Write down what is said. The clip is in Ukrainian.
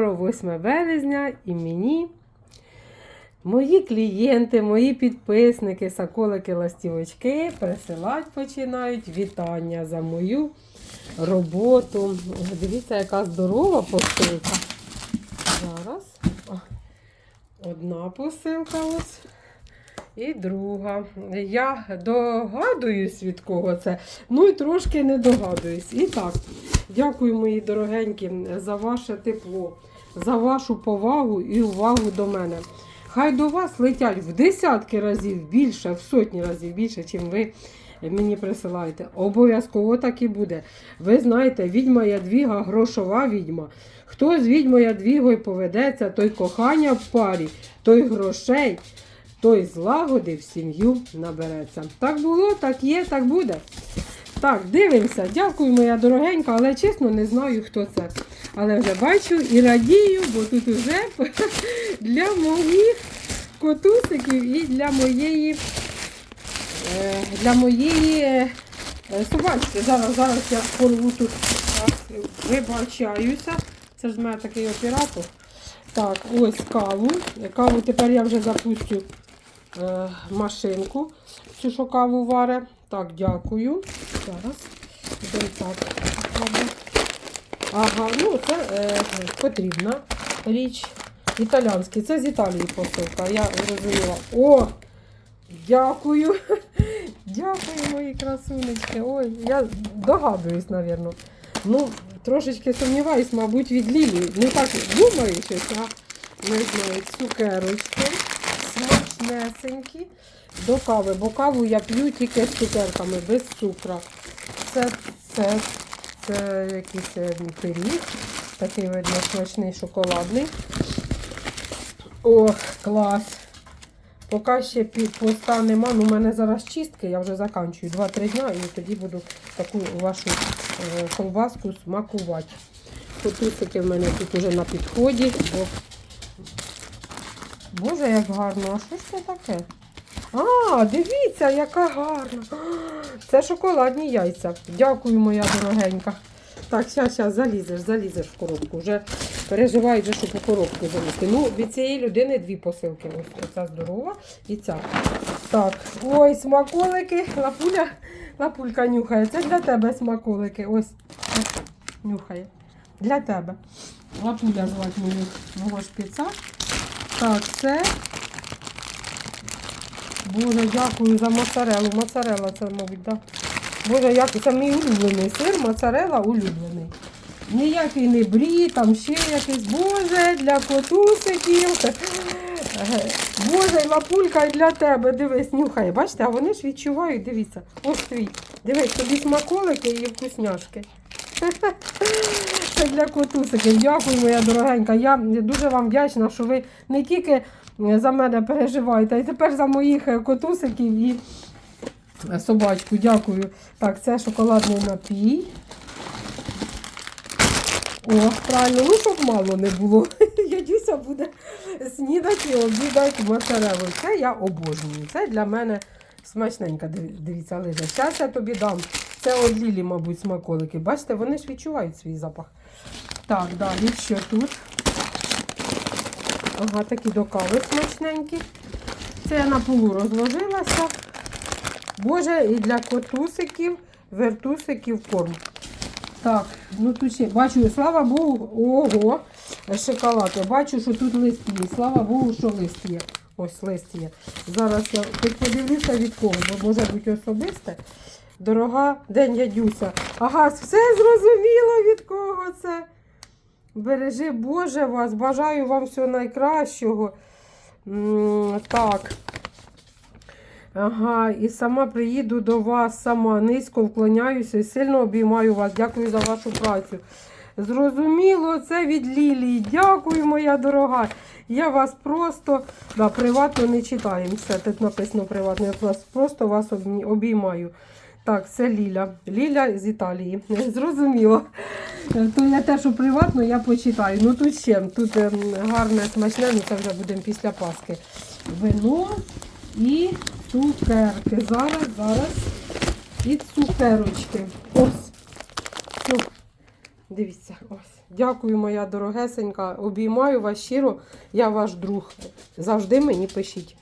8 березня і мені мої клієнти, мої підписники, соколики, ластівочки присилати починають вітання за мою роботу. Дивіться, яка здорова посилка. Зараз. Одна посилка ось. І друга. Я догадуюсь від кого це, ну і трошки не догадуюсь. І так, дякую, мої дорогенькі, за ваше тепло, за вашу повагу і увагу до мене. Хай до вас летять в десятки разів більше, в сотні разів більше, чим ви мені присилаєте. Обов'язково так і буде. Ви знаєте, відьма Ядвіга грошова відьма. Хто з відьмою Ядвігою поведеться, той кохання в парі, той грошей той злагоди в сім'ю набереться. Так було, так є, так буде. Так, дивимося. Дякую, моя дорогенька, але чесно не знаю, хто це. Але вже бачу і радію, бо тут уже для моїх котусиків і для моєї е, для моєї е, собачки. Зараз, зараз я порву тут вибачаюся. Це ж в мене такий оператор. Так, ось каву. Каву тепер я вже запустю е, машинку, цю що каву варе. Так, дякую. Зараз. Так. Ага, ну це е, потрібна річ. Італіанський. Це з Італії посилка. Я зрозуміла. О! Дякую. Дякую, мої красунечки. Ой, я догадуюсь, напевно. Ну, трошечки сумніваюсь, мабуть, від Лілії. Не так думаю щось, а не знаю, цукерочки смачнесенькі до кави, бо каву я п'ю тільки з цукерками, без цукру. Це, це, це якийсь е, пиріг, такий видно смачний шоколадний. Ох, клас. Поки ще поста нема, ну у мене зараз чистки, я вже заканчую 2-3 дня і тоді буду таку вашу е, ковбаску смакувати. Котусики в мене тут уже на підході. О. Боже, як гарно, а що ж це таке? А, дивіться, яка гарна. Це шоколадні яйця. Дякую, моя дорогенька. Так, зараз, зараз залізеш, залізеш в коробку. Вже переживають, же, щоб у коробку залізти. Ну, від цієї людини дві посилки. Ось оця здорова і ця. Так, ой, смаколики. Лапуля, лапулька нюхає. Це для тебе смаколики. Ось, нюхає. Для тебе. Лапуля звати мою мого шпіца. Так, це. Боже, дякую за моцарелу. Моцарела це, мабуть, так. Боже, як це мій улюблений сир, моцарела улюблений. Ніякий не брі, там ще якийсь. Боже, для котусиків. Боже, лапулька і для тебе. Дивись, нюхай. Бачите, а вони ж відчувають, дивіться. Ось твій. Дивись, тобі смаколики і вкусняшки. Це для котусиків. Дякую, моя дорогенька. Я дуже вам вдячна, що ви не тільки за мене переживаєте, а й тепер за моїх е, котусиків і собачку. Дякую. Так, це шоколадний напій. О, правильно, ну щоб мало не було. Ядюся буде снідати обідати моцарелою. Це я обожнюю. Це для мене смачненька. Дивіться, лиже. Зараз я тобі дам. Це от Лілі, мабуть, смаколики. Бачите, вони ж відчувають свій запах. Так, далі що тут? Ага, такі до кави смачненькі. Це я на полу розложилася. Боже, і для котусиків, вертусиків корм. Так, ну тут ще бачу, слава Богу, ого, шоколад. Я бачу, що тут лист є. Слава Богу, що лист є. Ось лист є. Зараз я хоч подивлюся від кого, бо може бути особисте. Дорога день ядюся. Ага, все зрозуміло від кого це. Бережи Боже вас, бажаю вам всього найкращого. Так. Ага, і сама приїду до вас, сама низько вклоняюся і сильно обіймаю вас. Дякую за вашу працю. Зрозуміло, це від Лілії. Дякую, моя дорога. Я вас просто да, приватно не читаємо. Все, тут написано приватно. Я вас просто вас обіймаю. Так, це Ліля. Ліля з Італії. Зрозуміло. То я те, що приватно, я почитаю. Ну тут ще, тут ем, гарне, смачне, ну це вже будемо після Пасхи. Вино і цукерки. Зараз, зараз. І цукерочки. Ось. Ну, дивіться, ось. Дякую, моя дорогесенька. Обіймаю вас щиро. Я ваш друг. Завжди мені пишіть.